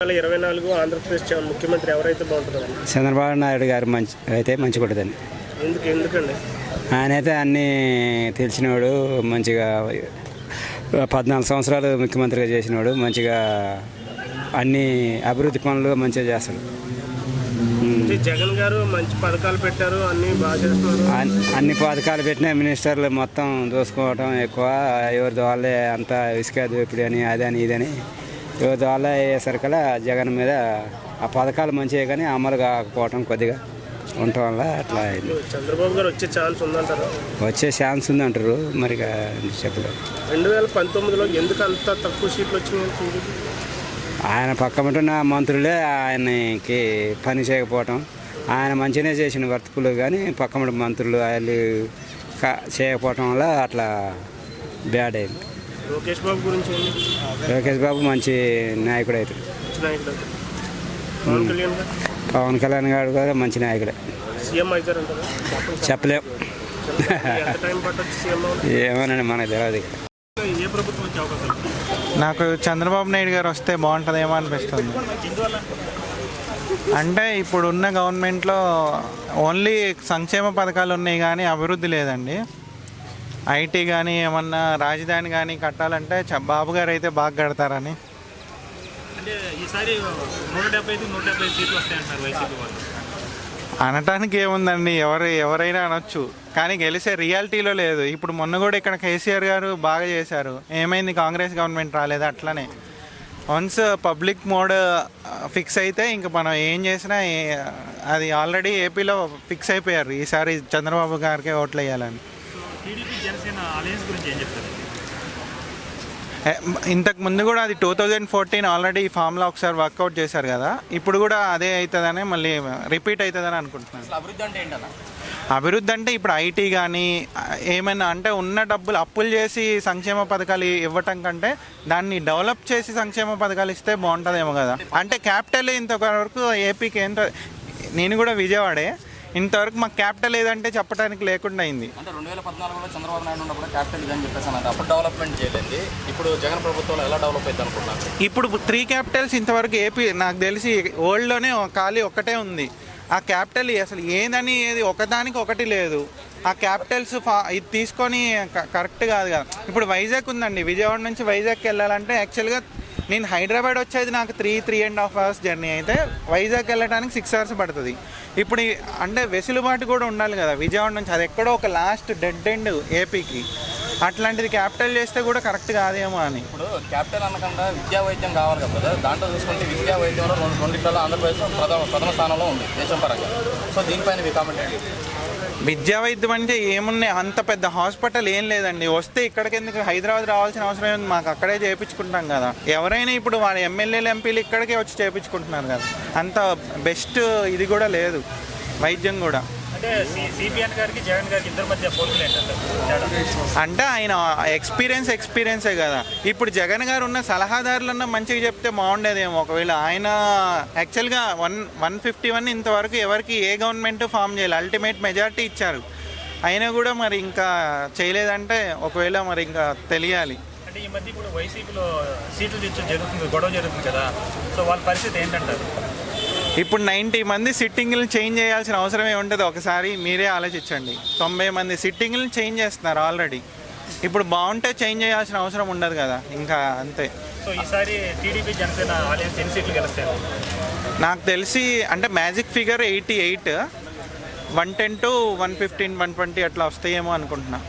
వేల ఇరవై నాలుగు ఆంధ్రప్రదేశ్ చ- ముఖ్యమంత్రి ఎవరైతే బాగుంటుందో చంద్రబాబు నాయుడు గారు మంచి అయితే మంచి ఎందుకు ఎందుకండి? ఆయన అయితే అన్నీ తెలిసినవాడు మంచిగా పద్నాలుగు సంవత్సరాలు ముఖ్యమంత్రిగా చేసినవాడు మంచిగా అన్ని అభివృద్ధి పనులు మంచిగా చేస్తాడు. అంటే జగన్ గారు మంచి పథకాలు పెట్టారు అన్ని బాగా చేస్తున్నారు. అన్- అన్ని పథకాలు పెట్టిన మినిస్టర్లు మొత్తం దోసుకోవటం ఎక్కువ ఎవరిది వాళ్ళే అంతా ఇసుక దోపిడీ అని అదని ఇదని ఎవరిది వాళ్ళే అయ్యేసరికల్లా జగన్ మీద ఆ పథకాలు మంచిగా కానీ అమలు కాకపోవటం కొద్దిగా ఉండటం వల్ల అట్లా అయింది. చంద్రబాబు గారు వచ్చే ఛాన్స్ ఉందంటారు? వచ్చే ఛాన్స్ ఉందంటారు మరి చెప్పలేదు రెండు వేల పంతొమ్మిదిలో ఎందుకు అంత తక్కువ సీట్లు వచ్చినాయి ఆయన పక్కన మంత్రులే ఆయనకి పని చేయకపోవటం ఆయన మంచిగానే చేసిన వర్తకులు కానీ పక్కన మంత్రులు వాళ్ళు చేయకపోవటం వల్ల అట్లా బ్యాడ్ అయింది. లోకేష్ బాబు గురించి ఏంటి? లోకేష్ బాబు మంచి నాయకుడు అవుతాడు నాయకుడు. పవన్ కళ్యాణ్ గారు? కూడా మంచి నాయకుడే. సీఎం అవుతారంటారా? చెప్పలేం. ఎంత టైం పట్టొచ్చు సీఎం అవ్వడానికి? ఏమోనండి మనకు తెలియదు నాకు చంద్రబాబు నాయుడు గారు వస్తే బాగుంటుందేమో అనిపిస్తుంది. అంటే ఇప్పుడు ఉన్న గవర్నమెంట్లో ఓన్లీ సంక్షేమ పథకాలు ఉన్నాయి కానీ అభివృద్ధి లేదండి. ఐటీ కానీ ఏమన్నా రాజధాని కానీ కట్టాలంటే బాబు గారు అయితే బాగా కడతారని. అంటే ఈసారి నూట డెబ్బై ఐదు నూట డెబ్బై సీట్లు వస్తాయంటారు వైసీపీ వాళ్ళు. అనటానికి ఏముందండి? ఎవరు ఎవరైనా అనొచ్చు. కానీ గెలిచే రియాలిటీలో లేదు. ఇప్పుడు మొన్న కూడా ఇక్కడ కేసీఆర్ గారు బాగా చేశారు. ఏమైంది? కాంగ్రెస్ గవర్నమెంట్ రాలేదు అట్లనే. వన్స్ పబ్లిక్ మోడ్ ఫిక్స్ అయితే ఇంక మనం ఏం చేసినా అది ఆల్రెడీ ఏపీలో ఫిక్స్ అయిపోయారు. ఈసారి చంద్రబాబు గారికే ఓట్లు వేయాలని టీడీపీ జనసేన అలయన్స్ గురించి ఏం చెప్తారు? ఏ, ఇంతకు ముందు కూడా అది టూ థౌజండ్ ఫోర్టీన్ ఆల్రెడీ ఈ ఫామ్లో ఒకసారి వర్కౌట్ చేశారు కదా. ఇప్పుడు కూడా అదే అవుతుందని మళ్ళీ రిపీట్ అవుతుందని అనుకుంటున్నాను. అభివృద్ధి అంటే ఏంటన్నా? అభివృద్ధి అంటే ఇప్పుడు ఐటీ కానీ ఏమైనా అంటే ఉన్న డబ్బులు అప్పులు చేసి సంక్షేమ పథకాలు ఇవ్వటం కంటే దాన్ని డెవలప్ చేసి సంక్షేమ పథకాలు ఇస్తే బాగుంటుందేమో కదా. అంటే క్యాపిటల్ ఇంతవరకు ఏపీకి ఏంటో నేను కూడా విజయవాడే. ఇంతవరకు మాకు క్యాపిటల్ ఏదంటే చెప్పడానికి లేకుండా అయింది. అంటే రెండు వేల పద్నాలుగులో చంద్రబాబు నాయుడు ఉన్నప్పుడు క్యాపిటల్ ఇదని చెప్పేసి అన్నారు అప్పుడు డెవలప్మెంట్ చేయలేదు. ఇప్పుడు జగన్ ప్రభుత్వంలో ఎలా డెవలప్ అయింది అనుకుంటున్నారు? ఇప్పుడు త్రీ క్యాపిటల్స్ ఇంతవరకు ఏపీ నాకు తెలిసి వరల్డ్లోనే ఖాళీ ఒక్కటే ఉంది. ఆ క్యాపిటల్ అసలు ఏదని ఏది ఒకదానికి ఒకటి లేదు. ఆ క్యాపిటల్స్ ఫా ఇది తీసుకొని కరెక్ట్ కాదు కదా. ఇప్పుడు వైజాగ్ ఉందండి. విజయవాడ నుంచి వైజాగ్కి వెళ్ళాలంటే యాక్చువల్గా నేను హైదరాబాద్ వచ్చేది నాకు three three and half hours journey అయితే వైజాగ్ వెళ్ళడానికి సిక్స్ అవర్స్ పడుతుంది. ఇప్పుడు అంటే వెసులుబాటు కూడా ఉండాలి కదా విజయవాడ నుంచి. అది ఎక్కడో ఒక లాస్ట్ డెడ్ ఎండ్ ఏపీకి అట్లాంటిది క్యాపిటల్ చేస్తే కూడా కరెక్ట్ కాదేమో అని. ఇప్పుడు క్యాపిటల్ అనకుండా విద్యా వైద్యం కావాలి కదా. దాంట్లో చూసుకుంటే విద్యా వైద్యంలో రెండు రెండిట్లలో ఆంధ్రప్రదేశ్ ప్రథమ ప్రథమ స్థానంలో ఉంది దేశం పరంగా. సో దీనిపైన మీ కామెంట్ ఏంటి? విద్యా వైద్యం అంటే ఏమున్నాయి? అంత పెద్ద హాస్పిటల్ ఏం లేదండి. వస్తే ఇక్కడికి ఎందుకు? హైదరాబాద్ రావాల్సిన అవసరం ఏముంది? మాకు అక్కడే చేయించుకుంటాం కదా. ఎవరైనా ఇప్పుడు వాళ్ళ ఎమ్మెల్యేలు ఎంపీలు ఇక్కడికే వచ్చి చేయించుకుంటున్నారు కదా. అంత బెస్ట్ ఇది కూడా లేదు. వైద్యం కూడా. అంటే ఆయన ఎక్స్పీరియన్స్ ఎక్స్పీరియన్సే కదా. ఇప్పుడు జగన్ గారు ఉన్న సలహాదారులన్నా మంచిగా చెప్తే బాగుండేదేమో. ఒకవేళ ఆయన యాక్చువల్గా వన్ వన్ ఫిఫ్టీ వన్ ఇంతవరకు ఎవరికి ఏ గవర్నమెంట్ ఫామ్ చేయాలి? అల్టిమేట్ మెజారిటీ ఇచ్చారు. అయినా కూడా మరి ఇంకా చేయలేదంటే ఒకవేళ మరి ఇంకా తెలియాలి. అంటే ఈ మధ్య ఇప్పుడు వైసీపీలో సీట్లు తెచ్చడం జరుగుతుంది గొడవ జరుగుతుంది కదా. సో వాళ్ళ పరిస్థితి ఏంటంటారు? ఇప్పుడు నైంటీ మంది సిట్టింగ్లు చేంజ్ చేయాల్సిన అవసరమే ఉండదు. ఒకసారి మీరే ఆలోచించండి. తొంభై మంది సిట్టింగ్లు చేంజ్ చేస్తున్నారు ఆల్రెడీ. ఇప్పుడు బాగుంటే చేంజ్ చేయాల్సిన అవసరం ఉండదు కదా. ఇంకా అంతే. సో ఈసారి టీడీపీ జనసేన ఎన్ని సీట్లు నాకు తెలిసి అంటే magic figure eighty eight. One ten to one fifteen one twenty అట్లా వస్తాయేమో అనుకుంటున్నా.